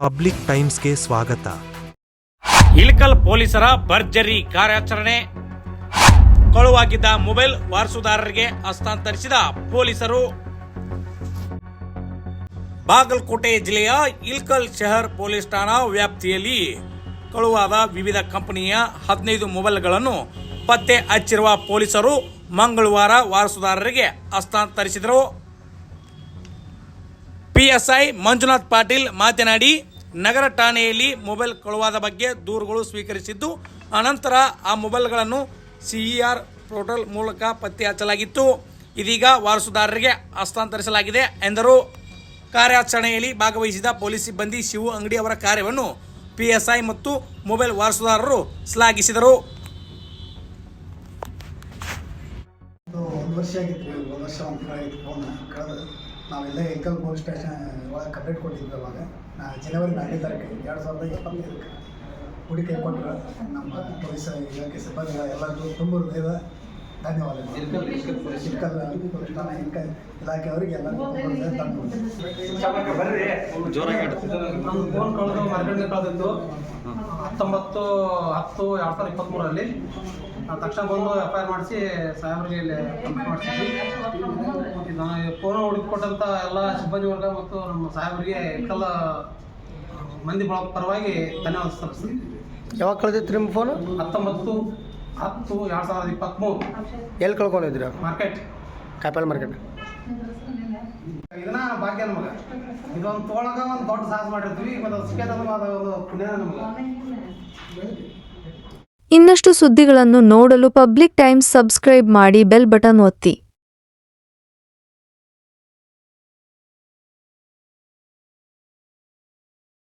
Public ಟೈಮ್ಸ್ಗೆ ಸ್ವಾಗತ. ಇಳಕಲ್ ಪೊಲೀಸರ ಭರ್ಜರಿ ಕಾರ್ಯಾಚರಣೆ. ಕಳುವಾಗಿದ್ದ ಮೊಬೈಲ್ ವಾರಸುದಾರರಿಗೆ ಹಸ್ತಾಂತರಿಸಿದ ಪೊಲೀಸರು. ಬಾಗಲಕೋಟೆ ಜಿಲ್ಲೆಯ ಇಲ್ಕಲ್ ಶಹರ್ ಪೊಲೀಸ್ ಠಾಣಾ ವ್ಯಾಪ್ತಿಯಲ್ಲಿ ಕಳುವಾದ ವಿವಿಧ ಕಂಪನಿಯ ಹದಿನೈದು ಮೊಬೈಲ್ಗಳನ್ನು ಪತ್ತೆ ಹಚ್ಚಿರುವ ಪೊಲೀಸರು ಮಂಗಳವಾರ ವಾರಸುದಾರರಿಗೆ ಹಸ್ತಾಂತರಿಸಿದರು. ಪಿಎಸ್ಐ ಮಂಜುನಾಥ್ ಪಾಟೀಲ್ ಮಾತನಾಡಿ ನಗರ ಠಾಣೆಯಲ್ಲಿ ಮೊಬೈಲ್ ಕಳುವಾದ ಬಗ್ಗೆ ದೂರುಗಳು ಸ್ವೀಕರಿಸಿದ್ದು, ಅನಂತರ ಆ ಮೊಬೈಲ್ಗಳನ್ನು ಸಿಇಆರ್ ಪೋರ್ಟಲ್ ಮೂಲಕ ಪತ್ತೆ ಹಚ್ಚಲಾಗಿತ್ತು ಇದೀಗ ವಾರಸುದಾರರಿಗೆ ಹಸ್ತಾಂತರಿಸಲಾಗಿದೆ ಎಂದರು. ಕಾರ್ಯಾಚರಣೆಯಲ್ಲಿ ಭಾಗವಹಿಸಿದ ಪೊಲೀಸ್ ಸಿಬ್ಬಂದಿ ಶಿವು ಅಂಗಡಿ ಅವರ ಕಾರ್ಯವನ್ನು ಪಿಎಸ್ಐ ಮತ್ತು ಮೊಬೈಲ್ ವಾರಸುದಾರರು ಶ್ಲಾಘಿಸಿದರು. ಒಂದು ವರ್ಷ ಆಗಿತ್ತು, ಒಂದು ವರ್ಷ ಒಂದು ಕಳೆದು. ನಾವೆಲ್ಲ ಏಕಲ್ ಪೊಲೀಸ್ ಸ್ಟೇಷನ್ ಒಳಗೆ ಕಂಪ್ಲೇಂಟ್ ಕೊಟ್ಟಿದ್ವಿ ಅವಾಗ. ನಾ ಜನವರಿ ನಾಲ್ಕನೇ ತಾರೀಕು, ಎರಡು ಸಾವಿರದ ಇಪ್ಪತ್ತೈದಕ್ಕೆ ಹುಡುಕಿ ಕೊಟ್ಟರು ನಮ್ಮ ಪೊಲೀಸ್ ಇಲಾಖೆ ಸಿಬ್ಬಂದಿ ಎಲ್ಲರಿಗೂ ತುಂಬ ಹೃದಯದ ಧನ್ಯವಾದಗಳು. ಪೊಲೀಸ್ ಠಾಣಾ ಇಲಾಖೆಯವರಿಗೆ ಫೋನ್ ಕಳೆದು ಕಳೆದಿತ್ತು ಹತ್ತೊಂಬತ್ತು ಹತ್ತು ಎರಡು ಸಾವಿರದ ಇಪ್ಪತ್ತ್ಮೂರರಲ್ಲಿ ಮೂರಲ್ಲಿ ತಕ್ಷಣ ಬಂದು ಎಫ್ ಐ ಆರ್ ಮಾಡಿಸಿ ಸಾಹೇಬ್ರಿಗೆ ಇಲ್ಲಿ ಮಾಡಿಸಿದ್ವಿ ಇದು ಫೋನ್ ಹುಡುಕಿಕೊಟ್ಟಂಥ ಎಲ್ಲ ಸಿಬ್ಬಂದಿ ವರ್ಗ ಮತ್ತು ನಮ್ಮ ಸಾಹೇಬ್ರಿಗೆ ಎಲ್ಲ ಮಂದಿ ಪರವಾಗಿ ಧನ್ಯವಾದ ಸಲ್ಲಿಸ್ತೀನಿ ಯಾವಾಗ ಕಳೆದಿತ್ತು ನಿಮ್ಮ ಫೋನು ಹತ್ತೊಂಬತ್ತು ಹತ್ತು ಎರಡು ಸಾವಿರದ ಇಪ್ಪತ್ತ್ಮೂರು ಎಲ್ಲಿ ಕಳ್ಕೊಂಡಿದ್ದೀರ? ಮಾರ್ಕೆಟ್. Couple market. ಇದನ್ನ ಭಾಗ್ಯ ನಮಗೆ ಇದೊಂದು ತೊಗೊಳಗ ಒಂದು ದೊಡ್ಡ ಸಾಹಸ ಮಾಡಿರ್ತೀವಿ. ಮತ್ತು ಸಿಕ್ಕದ ಒಂದು ಪುಣ್ಯ ನಮಗೆ. ಇನ್ನಷ್ಟು ಸುದ್ದಿಗಳನ್ನು ನೋಡಲು ಪಬ್ಲಿಕ್ ಟೈಮ್ಸ್ ಸಬ್ಸ್ಕ್ರೈಬ್ ಮಾಡಿ ಬೆಲ್ ಬಟನ್ ಒತ್ತಿ.